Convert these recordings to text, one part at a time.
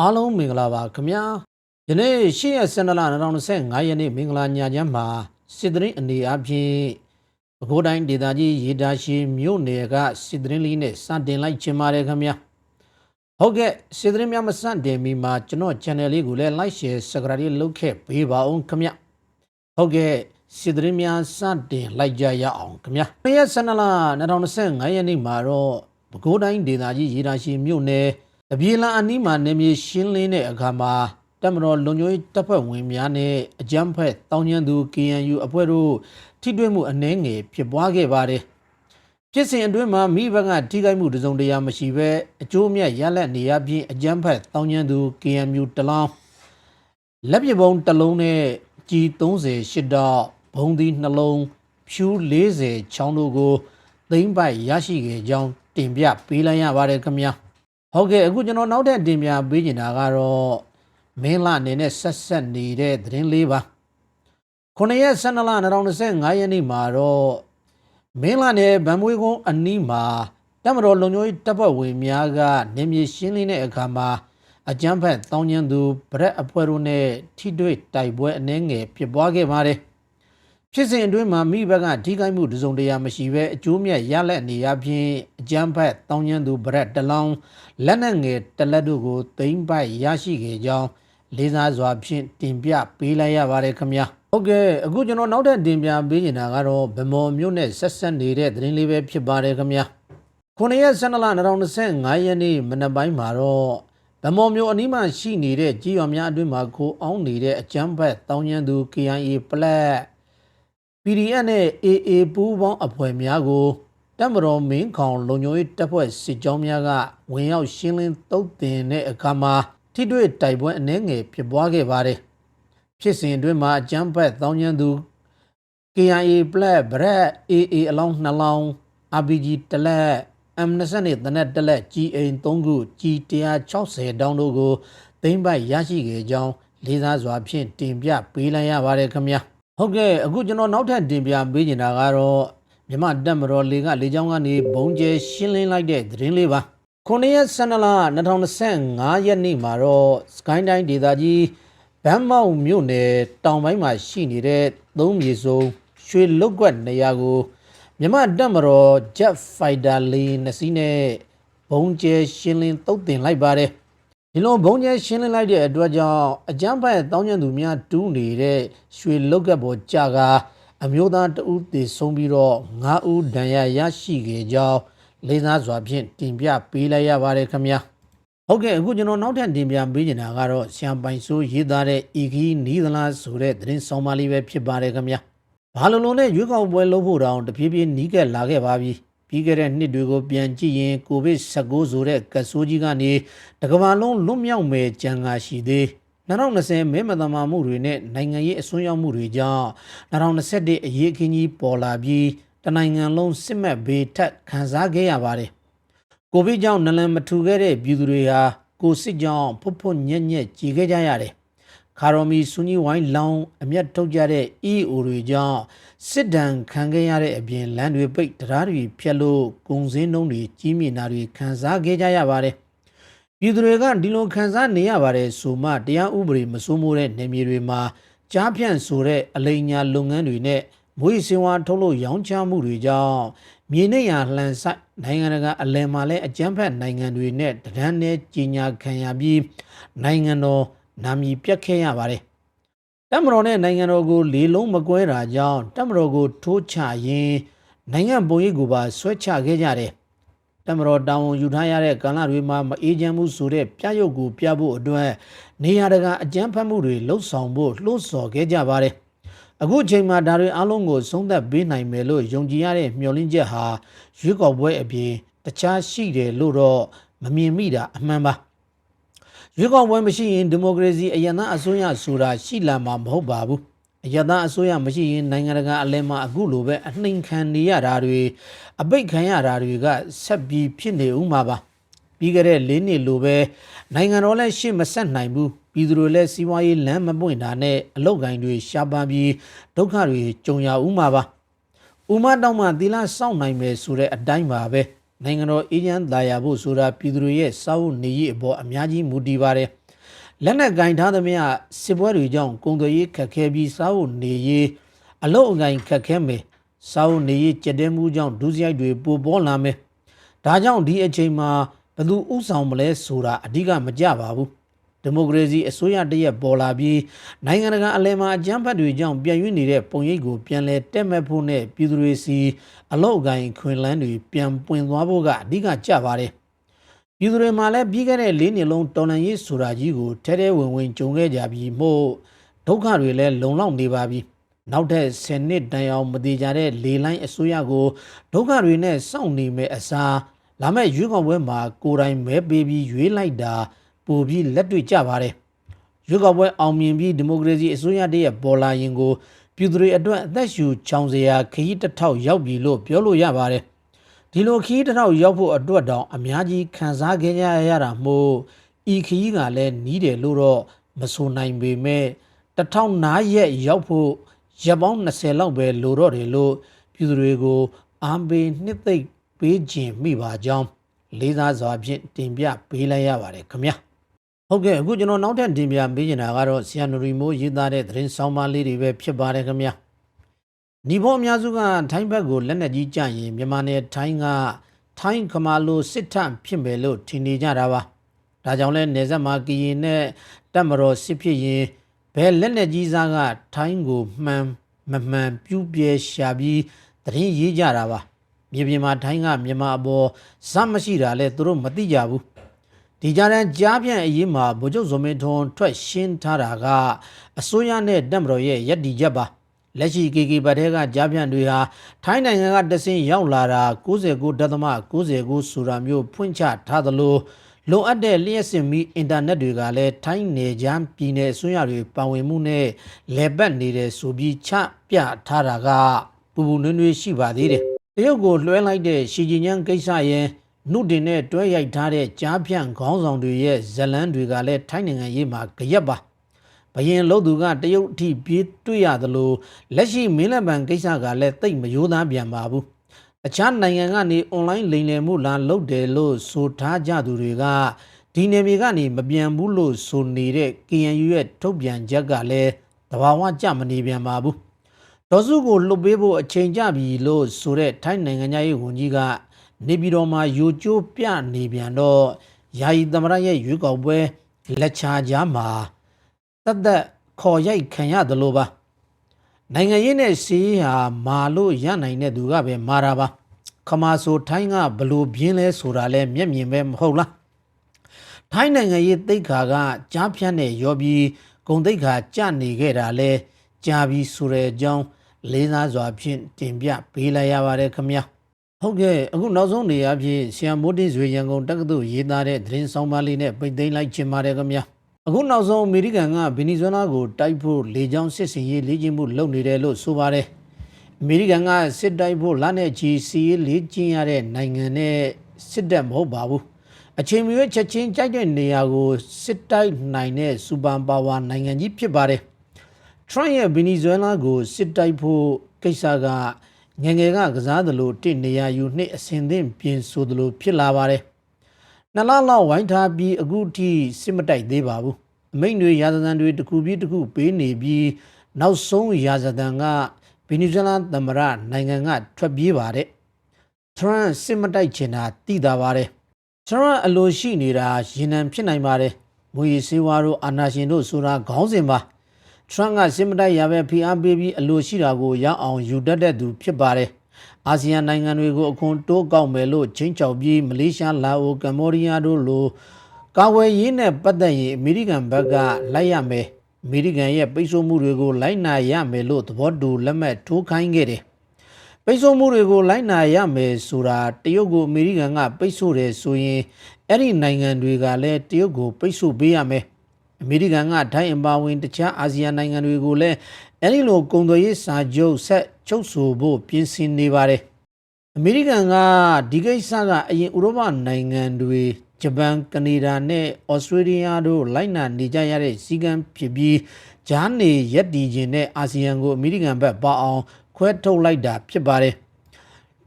အားလုံးမင်္ဂလာပါခင်ဗျာယနေ့၈ရက်12လ2025ရက်နေ့မင်္ဂလာညချမ်းမှာစစ်တရင်အနေအချင်းပဲခူးတိုင်းဒေသကြီးရေတာရှိမြို့နယ်ကစစ်တရင်လေးနဲ့စတင်လိုက်ခြင်းပါတယ်ခင်ဗျာဟုတ်ကဲ့စစ်တရင်များမစတင်မီမှာကျွန်တော် channel လေးကိုလည်း like share subscribe လုပ်ခဲ့ပေးပါအောင်ခင်ဗျာဟုတ်ကဲ့စစ်တရင်များစတင်လိုက်ကြရအောင်ခင်ဗျာ၂ရက်12လ2025ရက်နေ့မှာတော့ပဲခူးတိုင်းဒေသကြီးရေတာရှိမြို့နယ် တပြေလန်အနီးမှာနေမြေရှင်းလင်းတဲ့အခါမှာတက်မတော်လုံခြုံရေးတပ်ဖွဲ့ဝင်များနဲ့အကြမ်းဖက်တောင်းကျမ်းသူ KNU အဖွဲ့တို့ထိတွေ့မှုအနှဲငယ်ဖြစ်ပွားခဲ့ပါတယ်။ဖြစ်စဉ်အတွင်းမှာမိဘကထိခိုက်မှုတစုံတရာမရှိဘဲအကျိုးမြတ်ရလက်နေရပြီးအကြမ်းဖက်တောင်းကျမ်းသူ KNU တလောင်းလက်ပပုံတစ်လုံးနဲ့ကြီး30ရှစ်တော့ဘုံဒီနှလုံးဖြူ40ချောင်းတို့ကိုသိမ့်ပိုက်ရရှိခဲ့ကြောင်းတင်ပြပေးလိုက်ရပါတယ်ခင်ဗျာ။ ဟုတ်ကဲ့အခုကျွန်တော်နောက်ထပ်တင်ပြပေးနေတာကတော့မင်းလာအနေနဲ့ဆက်ဆက်နေတဲ့သတင်းလေးပါခုနှစ်ရက်12လ2025ရက်နေ့မှာတော့မင်းလာနယ်ဗန်မွေးကုန်းအနီးမှာတပ်မတော်လုံခြုံရေးတပ်ဖွဲ့ဝင်များကနေမြေရှင်းလင်းတဲ့အခါမှာအကြမ်းဖက်တောင်းကျမ်းသူဗရက်အဖွဲ့တို့နဲ့ထိတွေ့တိုက်ပွဲအနှဲငယ်ဖြစ်ပွားခဲ့ပါတယ် ဖြစ်စဉ်အတွင်းမှာမိဘကထိခိုက်မှုတစုံတရာမရှိဘဲအကျိုးမြတ်ရလက်နေရဖြင့်အကြမ်းဖက်တောင်းကျမ်းသူဗရက်တလောင်းလက်နက်ငယ်တစ်လက်တို့ကိုသိမ်းပိုက်ရရှိခဲ့ကြောင်းလေးစားစွာဖြင့်တင်ပြပေးလိုက်ရပါတယ်ခင်ဗျာဟုတ်ကဲ့အခုကျွန်တော်နောက်ထပ်တင်ပြပေးနေတာကတော့ဗမော်မြို့နယ်ဆက်ဆက်နေတဲ့သတင်းလေးပဲဖြစ်ပါတယ်ခင်ဗျာခုနှစ်ရက်12လ2025ရက်နေ့မနက်ပိုင်းမှာတော့ဗမော်မြို့အနီးမှာရှိနေတဲ့ကြီးရွာများအတွင်းမှာကိုအောင်နေတဲ့အကျမ်းဖက်တောင်းကျမ်းသူ KIA ပလက် PDF နဲ့ AA ပူးပေါင်းအဖွဲ့များကိုတပ်မတော်မင်းခေါင်လုံခြုံရေးတပ်ဖွဲ့စစ်ကြောင်းများကဝင်ရောက်ရှင်းလင်းတုတ်တင်တဲ့အခါမှာထိတွေ့တိုက်ပွဲအနှဲငယ်ဖြစ်ပွားခဲ့ပါတယ်။ဖြစ်စဉ်အတွင်းမှာအကြမ်းဖက်တောင်းကျမ်းသူ KIA ပလက်ဗရက် AA အလောင်း2လောင်း RPG တစ်လက် M20 နဲ့တနက်တစ်လက် GA 3ခု G 160တောင်းတို့ကိုသိမ်းပိုက်ရရှိခဲ့ကြောင်းလေးစားစွာဖြင့်တင်ပြပေးလိုက်ရပါတယ်ခင်ဗျာ။ ဟုတ်ကဲ့အခုကျွန်တော်နောက်ထပ်တင်ပြပေးနေတာကတော့မြမတက်မတော်လေကလေကြောင်းကနေဘုံကျဲရှင်းလင်းလိုက်တဲ့သတင်းလေးပါခုနှစ်ရက်12လ2025ရက်နေ့မှာတော့စကိုင်းတိုင်းဒေသကြီးဗန်းမောက်မြို့နယ်တောင်ပိုင်းမှာရှိနေတဲ့သုံးမြေစုံရွှေလုတ်ကွက်နေရာကိုမြမတက်မတော် Jet Fighter လေးနှစ်စီးနဲ့ဘုံကျဲရှင်းလင်းတုတ်တင်လိုက်ပါတယ် ဒီလိုဘုံကျဲရှင်းလင်းလိုက်တဲ့အတွက်ကြောင့်အကြမ်းဖက်တောင်းကျမ်းသူများတူးနေတဲ့ရွှေလုတ်ကက်ပေါ်ကြာကအမျိုးသားတဦးသေဆုံးပြီးတော့9ဦးဒဏ်ရာရရှိခဲ့ကြောင်းလေးစားစွာဖြင့်တင်ပြပေးလိုက်ရပါတယ်ခင်ဗျာဟုတ်ကဲ့အခုကျွန်တော်နောက်ထပ်တင်ပြပေးနေတာကတော့ရှမ်ပိုင်ဆိုးရေးသားတဲ့ဤခီးနီးသလားဆိုတဲ့သတင်းဆောင်ပါလေးပဲဖြစ်ပါတယ်ခင်ဗျာဘာလုံးလုံးနဲ့ရွေးကောက်ပွဲလုပ်ဖို့တောင်တဖြည်းဖြည်းနီးကပ်လာခဲ့ပါပြီ ပြီးခဲ့တဲ့နှစ်တွေကိုပြန်ကြည့်ရင်ကိုဗစ် -19 ဆိုတဲ့ကဆိုးကြီးကနေတကမ္ဘာလုံးလွတ်မြောက်မယ်ကြံကားရှိသေး2020မဲမတမာမှုတွေနဲ့နိုင်ငံရေးအစွန်းရောက်မှုတွေကြောင့်2021အရေးအခင်းကြီးပေါ်လာပြီးတနိုင်ငံလုံးစစ်မှတ်ဘေးထက်ခံစားခဲ့ရပါတယ်။ကိုဗစ်ကြောင့်နလန်မထူခဲ့တဲ့ပြည်သူတွေဟာကိုစစ်ကြောင့်ဖွတ်ဖွတ်ညက်ညက်ကြည်ခဲ့ကြရတယ်။ ခါရိုမီဆူနီဝိုင်းလောင်းအမျက်ထုတ်ကြတဲ့ EO တွေကြောင့်စစ်ဒဏ်ခံခဲ့ရတဲ့အပြင်လမ်းတွေပိတ်တရားတွေဖျက်လို့ကုန်စည်နှုန်းတွေကြီးမြင့်တာတွေခံစားခဲ့ကြရပါတယ်။ပြည်သူတွေကဒီလိုခံစားနေရပါတယ်ဆိုမှတရားဥပဒေမစိုးမိုးတဲ့နေမြေတွေမှာကြားဖြန့်ဆိုတဲ့အလိမ်ညာလုပ်ငန်းတွေနဲ့မွေးစင်ဝါထုတ်လို့ရောင်းချမှုတွေကြောင့်မြေနေရလှန်ဆိုင်နိုင်ငံတကာအလယ်မှာလည်းအကြမ်းဖက်နိုင်ငံတွေနဲ့တဒန်းနဲ့ကြီးညာခံရပြီးနိုင်ငံတော် နာမည်ပြတ်ခဲ့ရပါတယ်တမတော်နဲ့နိုင်ငံတော်ကိုလေလုံးမကွဲတာကြောင့်တမတော်ကိုထိုးချရင်နိုင်ငံပုံရိပ်ကိုပါဆွဲချခဲ့ကြတယ်တမတော်တာဝန်ယူထားရတဲ့ကာလတွေမှာမအေးချမ်းမှုဆိုတဲ့ပြရုပ်ကိုပြဖို့အတွက်နေရာတကာအကြမ်းဖက်မှုတွေလှုပ်ဆောင်ဖို့လှုံ့ဆော်ခဲ့ကြပါတယ်။အခုချိန်မှာဒါတွေအလုံးကိုဆုံးသက်ပေးနိုင်မယ်လို့ယုံကြည်ရတဲ့မျှော်လင့်ချက်ဟာရွေးကောက်ပွဲအပြင်တခြားရှိတယ်လို့တော့မမြင်မိတာအမှန်ပါ။ ရွေးကောက်ပွဲမရှိရင်ဒီမိုကရေစီအရဏအစိုးရဆိုတာရှိလာမှာမဟုတ်ပါဘူး။အရဏအစိုးရမရှိရင်နိုင်ငံတကာအလဲမှာအခုလိုပဲအနှိမ်ခံနေရတာတွေအပိတ်ခံရတာတွေကဆက်ပြီးဖြစ်နေဦးမှာပါပြီးကြတဲ့၄နှစ်လိုပဲနိုင်ငံတော်လည်းရှေ့မဆက်နိုင်ဘူးပြည်သူတွေလည်းစီးပွားရေးလမ်းမပွင့်တာနဲ့အလောက်ကိုင်းတွေရှားပါပြီးဒုက္ခတွေကြုံရဦးမှာပါဥမတောင်းမှသီလစောင့်နိုင်မယ်ဆိုတဲ့အတိုင်းပါပဲ နိုင်ငံတော်အေးချမ်းသာယာဖို့ဆိုတာပြည်သူတွေရဲ့စာဝတ်နေရေးအပေါ်အများကြီးမူတည်ပါတယ်လက်နက်ကင်ထားသမျှစစ်ပွဲတွေကြောင့်ကုန်သွယ်ရေးခက်ခဲပြီးစားဖို့နေရေးအလုတ်အကင်ခက်ခဲမယ်စားဖို့နေရေးကြက်တဲမှုကြောင့်ဒုစရိုက်တွေပိုပေါ်လာမယ်ဒါကြောင့်ဒီအချိန်မှာဘယ်သူဥဆောင်မလဲဆိုတာအဓိကမကြပါဘူး ဒီမိုကရေစီအစိုးရတရက်ပေါ်လာပြီးနိုင်ငံတကာအလဲမှာအကြမ်းဖက်တွေကြောင့်ပြန်ရွေးနေတဲ့ပုံရိပ်ကိုပြန်လဲတက်မဲ့ဖို့နဲ့ပြည်သူတွေစီအလုတ်အကင်ခွင်လန်းတွေပြန်ပွင့်သွားဖို့ကအဓိကကြပါတယ်ပြည်သူတွေမှာလည်းပြီးခဲ့တဲ့၄နှစ်လုံးတော်လှန်ရေးဆိုတာကြီးကိုထဲထဲဝင်ဝင်ကြုံခဲ့ကြပြီးမို့ဒုက္ခတွေလည်းလုံလောက်နေပါပြီနောက်ထပ်10နှစ်တန်အောင်မတည်ကြတဲ့လေလိုင်းအစိုးရကိုဒုက္ခတွေနဲ့စောင့်နေမဲ့အစားလာမယ့်ရွေးကောက်ပွဲမှာကိုယ်တိုင်မဲပေးပြီးရွေးလိုက်တာ ပိုပြီးလက်တွေ့ကြပါတယ်ရွေးကောက်ပွဲအောင်မြင်ပြီးဒီမိုကရေစီအစိုးရတည်းရဲ့ပေါ်လာရင်ကိုပြည်သူတွေအတွက်အသက်ရှူချောင်စရာခရီးတစ်ထောက်ရောက်ပြီလို့ပြောလို့ရပါတယ်ဒီလိုခရီးတစ်ထောက်ရောက်ဖို့အတွက်တောင်အများကြီးခံစားခဲ့ကြရတာမို့ဤခရီးကလည်းနီးတယ်လို့တော့မဆိုနိုင်ပေမဲ့တစ်ထောင်နားရက်ရောက်ဖို့ရက်ပေါင်း20လောက်ပဲလိုတော့တယ်လို့ပြည်သူတွေကိုအာမပေနှစ်သိမ့်ပေးခြင်းမိပါကြောင်းလေးစားစွာဖြင့်တင်ပြပေးလိုက်ရပါတယ်ခင်ဗျာ ဟုတ်ကဲ့အခုကျွန်တော်နောက်ထပ်တင်ပြပေးနေတာကတော့ဆီယန်နရီမိုးရေးသားတဲ့သတင်းဆောင်ပါလေးတွေပဲဖြစ်ပါတယ်ခင်ဗျာညီဘောအများစုကထိုင်းဘက်ကိုလက်နက်ကြီးကြရင်မြန်မာနယ်ထိုင်းကထိုင်းခမာလိုစစ်ထဖြစ်မယ်လို့ထင်နေကြတာပါဒါကြောင့်လဲနေဆက်မှာကရင်နဲ့တက်မတော်စစ်ဖြစ်ရင်ဘယ်လက်နက်ကြီးစားကထိုင်းကိုမှန်မမှန်ပြူပြဲရှာပြီးသတင်းရေးကြတာပါမြေပြင်မှာထိုင်းကမြန်မာအပေါ်ဇက်မရှိတာလဲသူတို့မသိကြဘူး ဒီကြားတန်းကြားပြန့်အရေးမှာဗိုလ်ချုပ်ဇော်မင်းထွန်းထွက်ရှင်းထားတာကအစိုးရနဲ့တက်မတော်ရဲ့ရည်တည်ချက်ပါလက်ရှိ KK ဘတ်ထဲကကြားပြန့်တွေဟာထိုင်းနိုင်ငံကတဆင်းရောက်လာတာ69.99ဆိုတာမျိုးဖွင့်ချထားသလိုလုံအပ်တဲ့လျှက်စင်မီအင်တာနက်တွေကလည်းထိုင်းနယ်ချမ်းပြည်နယ်အစိုးရတွေပါဝင်မှုနဲ့လဲပတ်နေတဲ့ဆိုပြီးချပြထားတာကပူပူနွေးနွေးရှိပါသေးတယ်တရုတ်ကိုလွှဲလိုက်တဲ့ရှီဂျီညန်ကိစ္စရဲ့ နှုတ်တင်နဲ့တွဲရိုက်ထားတဲ့ကြားဖြန့်ခေါင်းဆောင်တွေရဲ့ဇလန်းတွေကလည်းထိုင်းနိုင်ငံရေးမှာကြရက်ပါဘရင်လို့သူကတရုတ်အထိပြေးတွေ့ရသလိုလက်ရှိမင်းလက်ပံကိစ္စကလည်းတိတ်မရိုးသားပြန်ပါဘူးအခြားနိုင်ငံကနေအွန်လိုင်းလိမ်လည်မှုလာလုပ်တယ်လို့ဆိုထားကြသူတွေကဒီနယ်မြေကနေမပြန်ဘူးလို့ဆိုနေတဲ့ KNU ရဲ့ထုတ်ပြန်ချက်ကလည်းတဘာဝကြမနေပြန်ပါဘူးဒေါ်စုကိုလှုပ်ပေးဖို့အချိန်ကြပြီလို့ဆိုတဲ့ထိုင်းနိုင်ငံသားရေးဝန်ကြီးက နေပြည်တော်မှာယိုကျိုးပြနေပြန်တော့ယာယီသမရရဲ့ရွေးကောက်ပွဲလက်ချာကြားမှာတတ်သက်ခေါ်ရိုက်ခံရတယ်လို့ပါနိုင်ငံရေးနဲ့စီးရေးဟာမာလို့ရနိုင်တဲ့သူကပဲမာတာပါခမာဆိုထိုင်းကဘလို့ပြင်းလဲဆိုတာလဲမျက်မြင်ပဲမဟုတ်လားထိုင်းနိုင်ငံရေးတိတ်ခါကကြားဖြတ်နဲ့ရောပြီးဂုံတိတ်ခါကြနေခဲ့တာလဲကြာပြီးဆိုတဲ့အကြောင်းလေးစားစွာဖြင့်တင်ပြပေးလိုက်ရပါတယ်ခင်ဗျာ ဟုတ်ကဲ့အခုနောက်ဆုံးနေရာဖြစ်ဆီယမ်မိုးတင်ဇွေရန်ကုန်တက္ကသိုလ်ရေးသားတဲ့သတင်းဆောင်ပါလေးနဲ့ပိတ်သိမ်းလိုက်ခြင်းပါတယ်ခင်ဗျာအခုနောက်ဆုံးအမေရိကန်ကဗင်နီဇွဲလားကိုတိုက်ဖို့လေကြောင်းစစ်စင်ရေးလေ့ကျင့်မှုလုပ်နေတယ်လို့ဆိုပါတယ်အမေရိကန်ကစစ်တိုက်ဖို့လက်နဲ့ချီစီရေးလေ့ကျင့်ရတဲ့နိုင်ငံနဲ့စစ်တပ်မဟုတ်ပါဘူးအချိန်မရွေးချက်ချင်းကြိုက်တဲ့နေရာကိုစစ်တိုက်နိုင်တဲ့စူပါပါဝါနိုင်ငံကြီးဖြစ်ပါတယ်ထရန့်ရဲ့ဗင်နီဇွဲလားကိုစစ်တိုက်ဖို့ကိစ္စက ငယ်ငယ်ကကစားသလိုတင့်နေရာယူနှစ်အစင်သင့်ပြင်ဆိုသလိုဖြစ်လာပါတယ်နှစ်လလောက်ဝိုင်းထားပြီးအခုထိစစ်မတိုက်သေးပါဘူးအမိန့်တွေရာဇသံတွေတစ်ခုပြီးတစ်ခုပေးနေပြီးနောက်ဆုံးရာဇသံကဗင်နီဇွဲလားသမ္မတနိုင်ငံကထွက်ပြေးပါတယ်ထရန့်စစ်မတိုက်ချင်တာသိတာပါတယ်ထရန့်အလိုရှိနေတာရင်နံဖြစ်နိုင်ပါတယ်မူရီစေဝါတို့အာနာရှင်တို့ဆိုတာခေါင်းစဉ်ပါ ထရန့်ကစစ်မတိုက်ရပဲဖိအားပေးပြီးအလိုရှိတာကိုရအောင်ယူတတ်တဲ့သူဖြစ်ပါတယ်။အာဆီယံနိုင်ငံတွေကိုအခွန်တိုးကောက်မယ်လို့ချင်းချောက်ပြီးမလေးရှားလာအိုကမ္ဘောဒီးယားတို့လိုကာဝယ်ရေးနဲ့ပတ်သက်ရင်အမေရိကန်ဘက်ကလိုက်ရမယ်။အမေရိကန်ရဲ့ပိတ်ဆို့မှုတွေကိုလိုက်နာရမယ်လို့သဘောတူလက်မှတ်ထိုးခိုင်းခဲ့တယ်။ပိတ်ဆို့မှုတွေကိုလိုက်နာရမယ်ဆိုတာတရုတ်ကိုအမေရိကန်ကပိတ်ဆို့တယ်ဆိုရင်အဲ့ဒီနိုင်ငံတွေကလည်းတရုတ်ကိုပိတ်ဆို့ပေးရမယ်။ အမေရိကန်ကထိုင်းအပါဝင်တခြားအာဆီယံနိုင်ငံတွေကိုလည်းအဲဒီလိုကုန်သွယ်ရေးစာချုပ်ဆက်ချုပ်ဆိုဖို့ပြင်ဆင်နေပါတယ်အမေရိကန်ကဒီကိစ္စကအရင်ဥရောပနိုင်ငံတွေဂျပန်ကနေဒါနဲ့ဩစတြေးလျတို့လိုက်နာနေကြရတဲ့စည်းကမ်းဖြစ်ပြီးဂျာနေရက်တီခြင်းနဲ့အာဆီယံကိုအမေရိကန်ဘက်ပါအောင်ခွဲထုတ်လိုက်တာဖြစ်ပါတယ်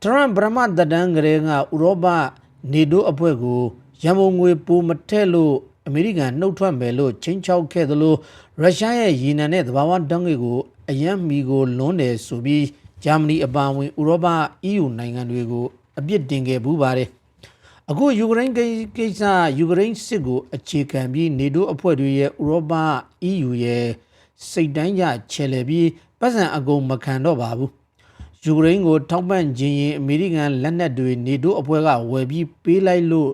ထရန့်ဗရမတဒန်ကလေးကဥရောပနေတိုးအဖွဲ့ကိုရန်ပုံငွေပိုမထက်လို့ အမေရိကန်နှုတ်ထွက်မယ်လို့ချင်းချောက်ခဲ့သလိုရုရှားရဲ့ရေနံနဲ့သဘာဝဓာတ်ငွေ့ကိုအယံမီကိုလွန်းတယ်ဆိုပြီးဂျာမနီအပါအဝင်ဥရောပ EU နိုင်ငံတွေကိုအပြစ်တင်ခဲ့ပူးပါတယ်။အခုယူကရိန်းကိစ္စယူကရိန်းစစ်ကိုအခြေခံပြီးနေတိုးအဖွဲ့တွေရဲ့ဥရောပ EU ရဲ့စိတ်တိုင်းကြချဲလေပြီးပတ်စံအကုန်မခံတော့ပါဘူး။ယူကရိန်းကိုထောက်ပံ့ခြင်းရင်အမေရိကန်လက်နက်တွေနေတိုးအဖွဲ့ကဝယ်ပြီးပေးလိုက်လို့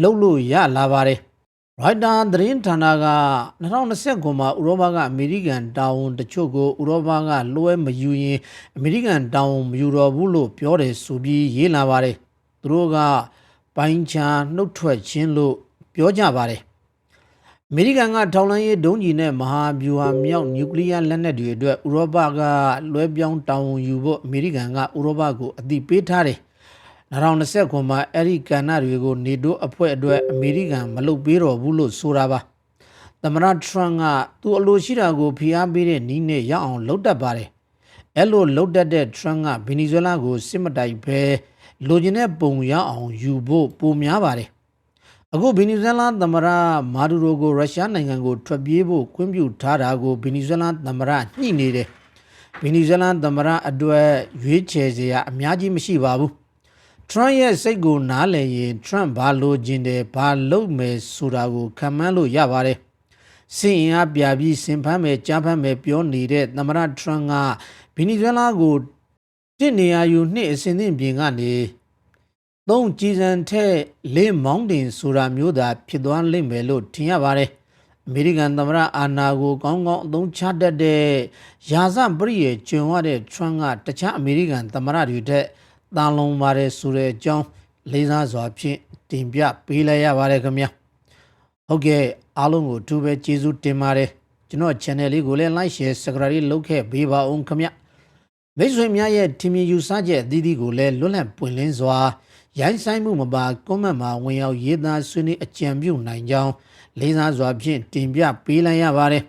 လှုပ်လို့ရလာပါတယ်။ ရိုက်တာသတင်းဌာနက2029မှာဥရောပကအမေရိကန်တာဝန်တချို့ကိုဥရောပကလွှဲမယူရင်အမေရိကန်တာဝန်မယူတော့ဘူးလို့ပြောတယ်ဆိုပြီးရေးလာပါတယ်။သူတို့ကပိုင်းခြားနှုတ်ထွက်ခြင်းလို့ပြောကြပါတယ်။အမေရိကန်ကထောက်လှမ်းရေးဒုံးကျည်နဲ့မဟာဗျူဟာမြောက်နျူကလ িয়ার လက်နက်တွေအတွက်ဥရောပကလွှဲပြောင်းတာဝန်ယူဖို့အမေရိကန်ကဥရောပကိုအသိပေးထားတယ်။ 2029မှာအဲ့ဒီကဏ္ဍတွေကိုနေတိုးအဖွဲ့အတွက်အမေရိကန်မလုပ်ပေးတော့ဘူးလို့ဆိုတာပါသမ္မတထရန့်ကသူ့အလိုရှိတာကိုဖိအားပေးတဲ့နီးနဲ့ရအောင်လုပ်တတ်ပါတယ်အဲ့လိုလုပ်တတ်တဲ့ထရန့်ကဗင်နီဇွဲလားကိုစစ်မတိုက်ဘဲလိုချင်တဲ့ပုံရအောင်ယူဖို့ပိုများပါတယ်အခုဗင်နီဇွဲလားသမ္မတမာဒူရိုကိုရုရှားနိုင်ငံကိုထွက်ပြေးဖို့ခွင့်ပြုထားတာကိုဗင်နီဇွဲလားသမ္မတညှိနေတယ်ဗင်နီဇွဲလားသမ္မတအတွက်ရွေးချယ်စရာအများကြီးမရှိပါဘူး ထရန့်ရဲ့စိတ်ကိုနားလည်ရင်ထရန့်ဘာလိုချင်တယ်ဘာလုပ်မယ်ဆိုတာကိုခံမှန်းလို့ရပါတယ်။စင်အင်အားပြပြီးစင်ဖမ်းမယ်ကြားဖမ်းမယ်ပြောနေတဲ့သမ္မတထရန့်ကဗီနီဇွဲလားကိုတစ်နေရာယူနှစ်အစဉ်သင့်ပြင်ကနေသုံးကြည်စံထက်လေးမောင်းတင်ဆိုတာမျိုးသာဖြစ်သွားလိမ့်မယ်လို့ထင်ရပါတယ်။အမေရိကန်သမ္မတအာဏာကိုကောင်းကောင်းအသုံးချတတ်တဲ့ရာဇပရိယေကျွံရတဲ့ထရန့်ကတခြားအမေရိကန်သမ္မတတွေထက် တာလုံးပါတယ်ဆိုတဲ့အကြောင်းလေးစားစွာဖြင့်တင်ပြပေးလိုက်ရပါတယ်ခင်ဗျာဟုတ်ကဲ့အားလုံးကိုအထူးပဲကျေးဇူးတင်ပါတယ်ကျွန်တော် channel လေးကိုလည်း like share subscribe လေးလုပ်ခဲ့ပေးပါဦးခင်ဗျာမိတ်ဆွေများရဲ့ထင်မြင်ယူဆချက်အသီးသီးကိုလည်းလွတ်လပ်ပွင့်လင်းစွာရိုင်းဆိုင်မှုမပါ comment မှာဝင်ရောက်ရေးသားဆွေးနွေးအကြံပြုနိုင်ကြောင်းလေးစားစွာဖြင့်တင်ပြပေးလိုက်ရပါတယ်